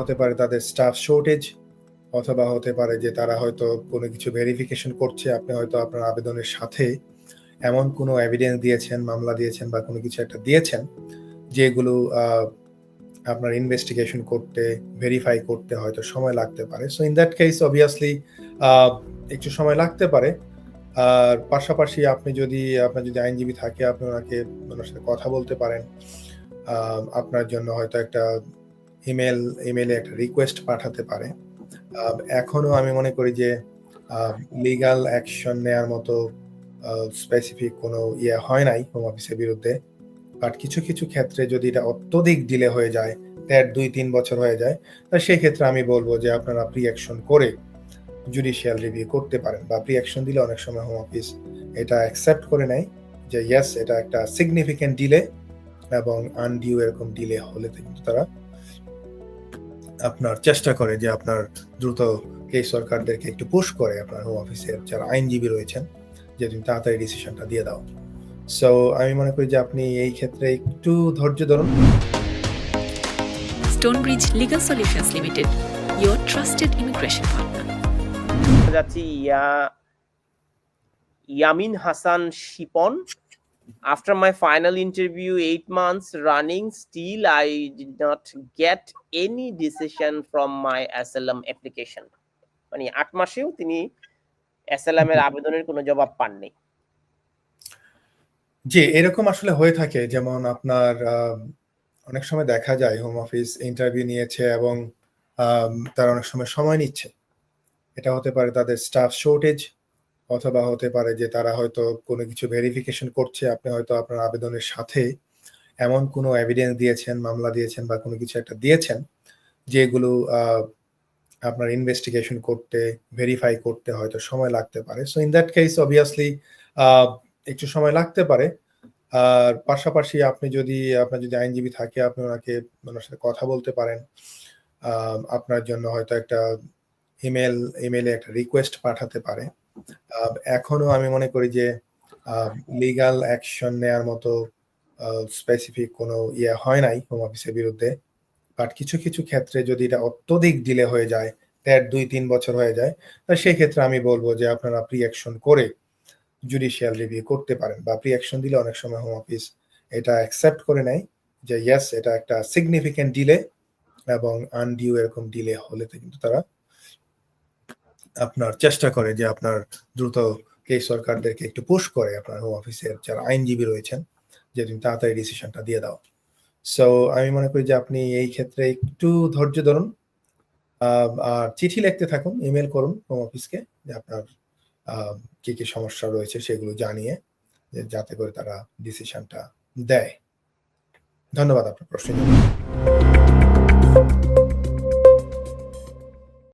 হতে পারে তাদের স্টাফ শর্টেজ অথবা হতে পারে যে তারা হয়তো কোনো কিছু ভেরিফিকেশন করছে, আপনি হয়তো আপনার আবেদনের সাথে এমন কোনো এভিডেন্স দিয়েছেন, মামলা দিয়েছেন বা কোনো কিছু একটা দিয়েছেন, যেগুলো আপনার ইনভেস্টিগেশন করতে ভেরিফাই করতে হয়তো সময় লাগতে পারে। So in that case obviously একটু সময় লাগতে পারে। আর পাশাপাশি আপনি যদি, আপনার যদি আইনজীবী থাকে, আপনি ওনাকে, ওনার সাথে কথা বলতে পারেন আপনার জন্য হয়তো একটা ইমেল ইমেলে একটা রিকোয়েস্ট পাঠাতে পারে। এখনও আমি মনে করি যে লিগাল অ্যাকশন নেয়ার মতো স্পেসিফিক কোনো ইয়ে হয় নাই হোম অফিসের বিরুদ্ধে। বাট কিছু কিছু ক্ষেত্রে যদি এটা অত্যধিক ডিলে হয়ে যায়, দেড়, দুই, তিন বছর হয়ে যায়, তা সেই ক্ষেত্রে আমি বলব যে আপনারা প্রি অ্যাকশন করে জুডিশিয়াল রিভিউ করতে পারেন। বা প্রি অ্যাকশন দিলে অনেক সময় হোম অফিস এটা অ্যাকসেপ্ট করে নেয় যে ইয়েস এটা একটা সিগনিফিকেন্ট ডিলে এবং আনডিউ এরকম ডিলে হলে কিন্তু তারা আপনার চেষ্টা করে যে আপনার দ্রুত এই সরকারদেরকে একটু পুশ করে আপনার হোম অফিসের যারা আইনজীবী রয়েছেন যে তুমি তাড়াতাড়ি ডিসিশনটা দিয়ে দাও। সো আমি মনে করি যে আপনি এই ক্ষেত্রে একটু ধৈর্য ধরুন। Stonebridge Legal Solutions Limited, your trusted immigration partner. যাচ্ছি ইয়া Yamin Hasan Shipon. After my final interview, eight months running, still i did not get any decision from my asylum application. মানে আট মাসেও তিনি এর আবেদনের কোনো জবাব পাননি। জি, এরকম আসলে হয়ে থাকে। যেমন আপনার অনেক সময় দেখা যায় হোম অফিস ইন্টারভিউ নিয়েছে এবং তারা অনেক সময় সময় নিচ্ছে। এটা হতে পারে তাদের স্টাফ শর্টেজ অথবা হতে পারে যে তারা হয়তো কোনো কিছু ভেরিফিকেশন করছে, আপনি হয়তো আপনার আবেদনের সাথে এমন কোনো এভিডেন্স দিয়েছেন, মামলা দিয়েছেন বা কোনো কিছু একটা দিয়েছেন, যেগুলো আপনার ইনভেস্টিগেশন করতে ভেরিফাই করতে হয়তো সময় লাগতে পারে। So in that case obviously একটু সময় লাগতে পারে। আর পাশাপাশি আপনি যদি, আপনার যদি আইনজীবী থাকে, আপনি ওনাকে, ওনার সাথে কথা বলতে পারেন আপনার জন্য হয়তো একটা ইমেল ইমেলে একটা রিকোয়েস্ট পাঠাতে পারে। এখনও আমি মনে করি যে লিগাল অ্যাকশন নেয়ার মতো স্পেসিফিক কোনো ইয়ে হয় নাই হোম অফিসের বিরুদ্ধে। বাট কিছু কিছু ক্ষেত্রে যদি এটা অত্যধিক ডিলে হয়ে যায়, দেড়, দুই, তিন বছর হয়ে যায়, তা সেই ক্ষেত্রে আমি বলব যে আপনারা প্রি অ্যাকশন করে জুডিশিয়াল রিভিউ করতে পারেন। বা প্রি অ্যাকশন দিলে অনেক সময় হোম অফিস এটা অ্যাকসেপ্ট করে নেয় যে ইয়েস এটা একটা সিগনিফিকেন্ট ডিলে এবং আনডিউ এরকম ডিলে হলে কিন্তু তারা আপনার চেষ্টা করে যে আপনার দ্রুত কেস সরকারদেরকে একটু পুশ করে আপনার হোম অফিসের যারা আইনজীবী রয়েছেন, যে তুমি তাড়াতাড়ি ডিসিশনটা দিয়ে দাও। সো আমি মনে করি যে আপনি এই ক্ষেত্রে একটু ধৈর্য ধরুন আর চিঠি লিখতে থাকুন ইমেল করুন হোম অফিসকে যে আপনার কি কি সমস্যা রয়েছে সেগুলো জানিয়ে, যে যাতে করে তারা ডিসিশনটা দেয়। ধন্যবাদ আপনার প্রশ্নের জন্য।